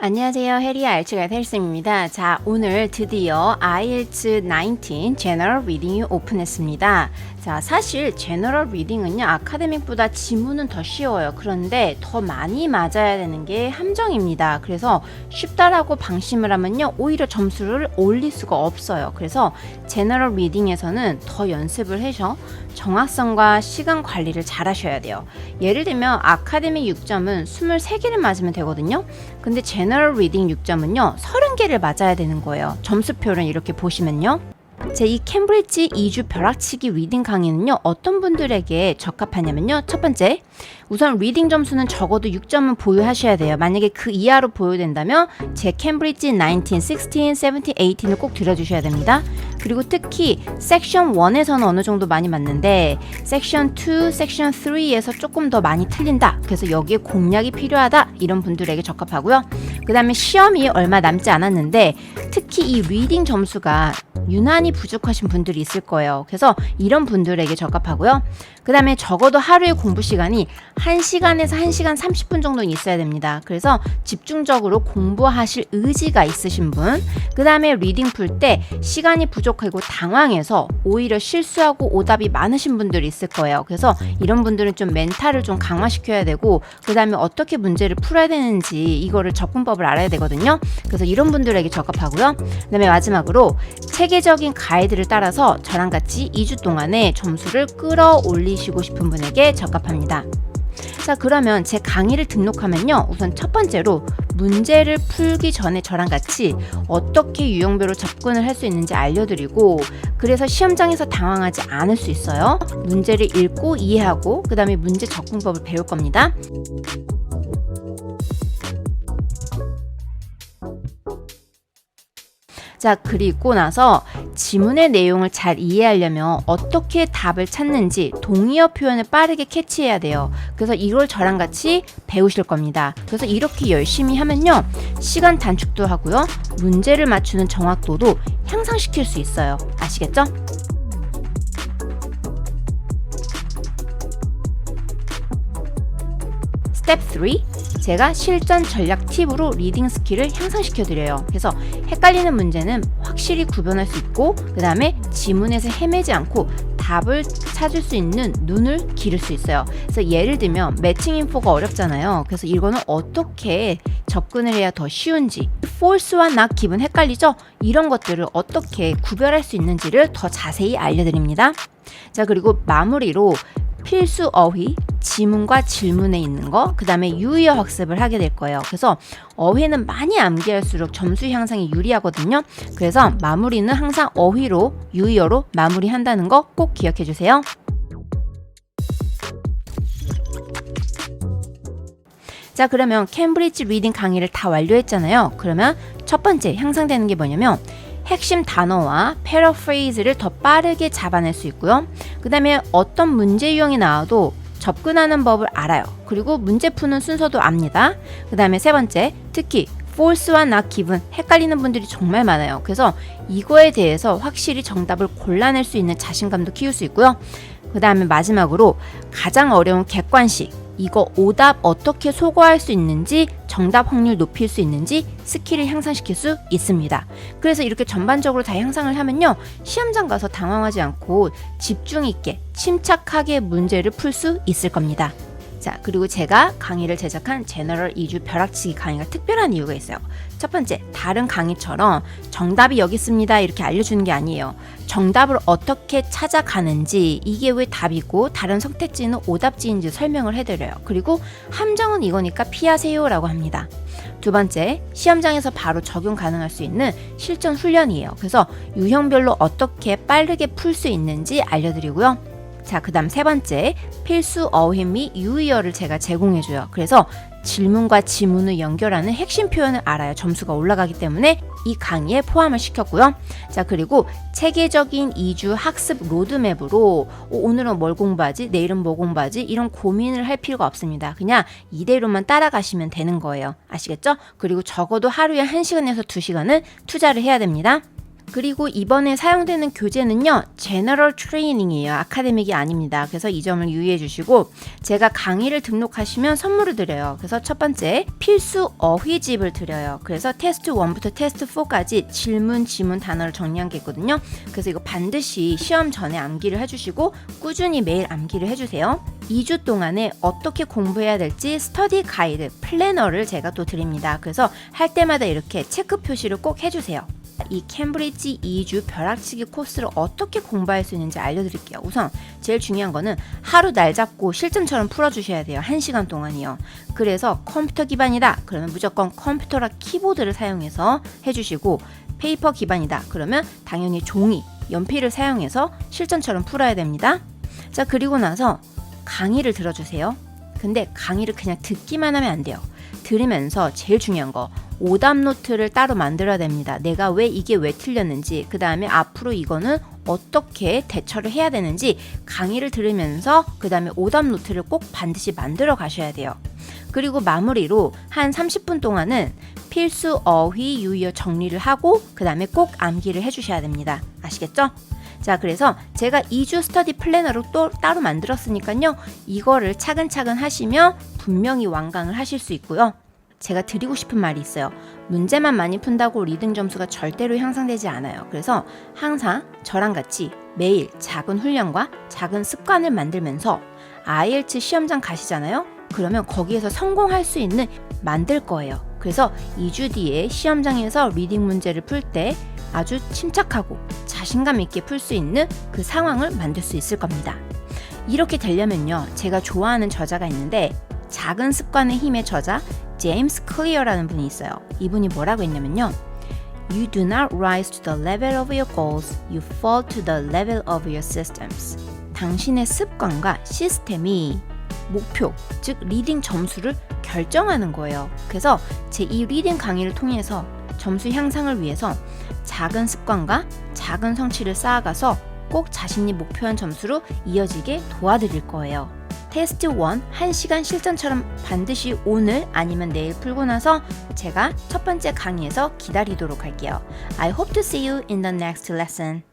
안녕하세요. 해리아 알츠가 헬스입니다. 자, 오늘 드디어 IELTS 19 General Reading이 오픈했습니다. 자, 사실 General Reading은요, 아카데믹보다 지문은 더 쉬워요. 그런데 더 많이 맞아야 되는 게 함정입니다. 그래서 쉽다라고 방심을 하면요, 오히려 점수를 올릴 수가 없어요. 그래서 General Reading에서는 더 연습을 해서 정확성과 시간 관리를 잘 하셔야 돼요. 예를 들면 아카데미 6점은 23개를 맞으면 되거든요. 근데 제너럴 리딩 6점은요. 30개를 맞아야 되는 거예요. 점수표를 이렇게 보시면요. 제이 캠브리지 2주 벼락치기 리딩 강의는요. 어떤 분들에게 적합하냐면요. 첫 번째, 우선 리딩 점수는 적어도 6점은 보유하셔야 돼요. 만약에 그 이하로 보유된다면 제 캠브리지 19, 16, 17, 18을 꼭 들어주셔야 됩니다. 그리고 특히 섹션 1에서는 어느 정도 많이 맞는데 섹션 2, 섹션 3에서 조금 더 많이 틀린다. 그래서 여기에 공략이 필요하다. 이런 분들에게 적합하고요. 그 다음에 시험이 얼마 남지 않았는데 특히 이 리딩 점수가 유난히 부족하신 분들이 있을 거예요. 그래서 이런 분들에게 적합하고요. 그 다음에 적어도 하루의 공부 시간이 1시간에서 1시간 30분 정도는 있어야 됩니다. 그래서 집중적으로 공부하실 의지가 있으신 분. 그 다음에 리딩 풀 때 시간이 부족하고 당황해서 오히려 실수하고 오답이 많으신 분들이 있을 거예요. 그래서 이런 분들은 좀 멘탈을 좀 강화시켜야 되고 그 다음에 어떻게 문제를 풀어야 되는지 이거를 접근법을 알아야 되거든요. 그래서 이런 분들에게 적합하고요. 그 다음에 마지막으로 체계적인 가이드를 따라서 저랑 같이 2주 동안에 점수를 끌어올리 시고 싶은 분에게 적합합니다. 자, 그러면 제 강의를 등록하면요. 우선 첫 번째로 문제를 풀기 전에 저랑 같이 어떻게 유형별로 접근을 할 수 있는지 알려드리고 그래서 시험장에서 당황하지 않을 수 있어요. 문제를 읽고 이해하고 그 다음에 문제 접근법을 배울 겁니다. 자, 그리고 나서 지문의 내용을 잘 이해하려면 어떻게 답을 찾는지 동의어 표현을 빠르게 캐치해야 돼요. 그래서 이걸 저랑 같이 배우실 겁니다. 그래서 이렇게 열심히 하면요. 시간 단축도 하고요. 문제를 맞추는 정확도도 향상시킬 수 있어요. 아시겠죠? 스텝 3 제가 실전 전략 팁으로 리딩 스킬을 향상시켜 드려요. 그래서 헷갈리는 문제는 확실히 구분할 수 있고 그 다음에 지문에서 헤매지 않고 답을 찾을 수 있는 눈을 기를 수 있어요. 그래서 예를 들면 매칭 인포가 어렵잖아요. 그래서 이거는 어떻게 접근을 해야 더 쉬운지 false와 not 기분 헷갈리죠? 이런 것들을 어떻게 구별할 수 있는지를 더 자세히 알려드립니다. 자 그리고 마무리로 필수 어휘, 지문과 질문에 있는 거, 그 다음에 유의어 학습을 하게 될 거예요. 그래서 어휘는 많이 암기할수록 점수 향상이 유리하거든요. 그래서 마무리는 항상 어휘로, 유의어로 마무리한다는 거 꼭 기억해 주세요. 자, 그러면 캠브리지 리딩 강의를 다 완료했잖아요. 그러면 첫 번째 향상되는 게 뭐냐면 핵심 단어와 패러프레이즈를 더 빠르게 잡아낼 수 있고요. 그 다음에 어떤 문제 유형이 나와도 접근하는 법을 알아요. 그리고 문제 푸는 순서도 압니다. 그 다음에 세 번째, 특히 false와 not given 헷갈리는 분들이 정말 많아요. 그래서 이거에 대해서 확실히 정답을 골라낼 수 있는 자신감도 키울 수 있고요. 그 다음에 마지막으로 가장 어려운 객관식 이거 오답 어떻게 소거할 수 있는지 정답 확률 높일 수 있는지 스킬을 향상시킬 수 있습니다. 그래서 이렇게 전반적으로 다 향상을 하면요. 시험장 가서 당황하지 않고 집중 있게 침착하게 문제를 풀 수 있을 겁니다. 자, 그리고 제가 강의를 제작한 제너럴 2주 벼락치기 강의가 특별한 이유가 있어요. 첫 번째, 다른 강의처럼 정답이 여기 있습니다. 이렇게 알려주는 게 아니에요. 정답을 어떻게 찾아가는지, 이게 왜 답이고, 다른 선택지는 오답지인지 설명을 해드려요. 그리고 함정은 이거니까 피하세요 라고 합니다. 두 번째, 시험장에서 바로 적용 가능할 수 있는 실전 훈련이에요. 그래서 유형별로 어떻게 빠르게 풀 수 있는지 알려드리고요. 자, 그 다음 세 번째, 필수 어휘 및 유의어를 제가 제공해줘요. 그래서 질문과 지문을 연결하는 핵심 표현을 알아야 점수가 올라가기 때문에 이 강의에 포함을 시켰고요. 자, 그리고 체계적인 2주 학습 로드맵으로 어, 오늘은 뭘 공부하지? 내일은 뭐 공부하지? 이런 고민을 할 필요가 없습니다. 그냥 이대로만 따라가시면 되는 거예요. 아시겠죠? 그리고 적어도 하루에 1시간에서 2시간은 투자를 해야 됩니다. 그리고 이번에 사용되는 교재는요, 제너럴 트레이닝이에요. 아카데믹이 아닙니다. 그래서 이 점을 유의해 주시고, 제가 강의를 등록하시면 선물을 드려요. 그래서 첫 번째, 필수 어휘집을 드려요. 그래서 테스트 1부터 테스트 4까지 질문, 지문, 단어를 정리한 게 있거든요. 그래서 이거 반드시 시험 전에 암기를 해주시고, 꾸준히 매일 암기를 해주세요. 2주 동안에 어떻게 공부해야 될지 스터디 가이드, 플래너를 제가 또 드립니다. 그래서 할 때마다 이렇게 체크 표시를 꼭 해주세요. 이 캠브리지 2주 벼락치기 코스를 어떻게 공부할 수 있는지 알려드릴게요. 우선 제일 중요한 거는 하루 날 잡고 실전처럼 풀어주셔야 돼요. 1시간 동안이요. 그래서 컴퓨터 기반이다. 그러면 무조건 컴퓨터랑 키보드를 사용해서 해주시고 페이퍼 기반이다. 그러면 당연히 종이, 연필을 사용해서 실전처럼 풀어야 됩니다. 자, 그리고 나서 강의를 들어주세요. 근데 강의를 그냥 듣기만 하면 안 돼요. 들으면서 제일 중요한 거 오답 노트를 따로 만들어야 됩니다. 내가 왜 이게 왜 틀렸는지, 그 다음에 앞으로 이거는 어떻게 대처를 해야 되는지 강의를 들으면서 그 다음에 오답 노트를 꼭 반드시 만들어 가셔야 돼요. 그리고 마무리로 한 30분 동안은 필수 어휘 유의어 정리를 하고 그 다음에 꼭 암기를 해주셔야 됩니다. 아시겠죠? 자, 그래서 제가 2주 스터디 플래너를 또 따로 만들었으니까요. 이거를 차근차근 하시면 분명히 완강을 하실 수 있고요. 제가 드리고 싶은 말이 있어요. 문제만 많이 푼다고 리딩 점수가 절대로 향상되지 않아요. 그래서 항상 저랑 같이 매일 작은 훈련과 작은 습관을 만들면서 IELTS 시험장 가시잖아요. 그러면 거기에서 성공할 수 있는 만들 거예요. 그래서 2주 뒤에 시험장에서 리딩 문제를 풀 때 아주 침착하고 자신감 있게 풀 수 있는 그 상황을 만들 수 있을 겁니다. 이렇게 되려면요. 제가 좋아하는 저자가 있는데 작은 습관의 힘의 저자 제임스 클리어라는 분이 있어요. 이분이 뭐라고 했냐면요. You do not rise to the level of your goals, you fall to the level of your systems. 당신의 습관과 시스템이 목표, 즉 리딩 점수를 결정하는 거예요. 그래서 제 이 리딩 강의를 통해서 점수 향상을 위해서 작은 습관과 작은 성취를 쌓아가서 꼭 자신이 목표한 점수로 이어지게 도와드릴 거예요. 테스트 1 1시간 실전처럼 반드시 오늘 아니면 내일 풀고 나서 제가 첫 번째 강의에서 기다리도록 할게요. I hope to see you in the next lesson.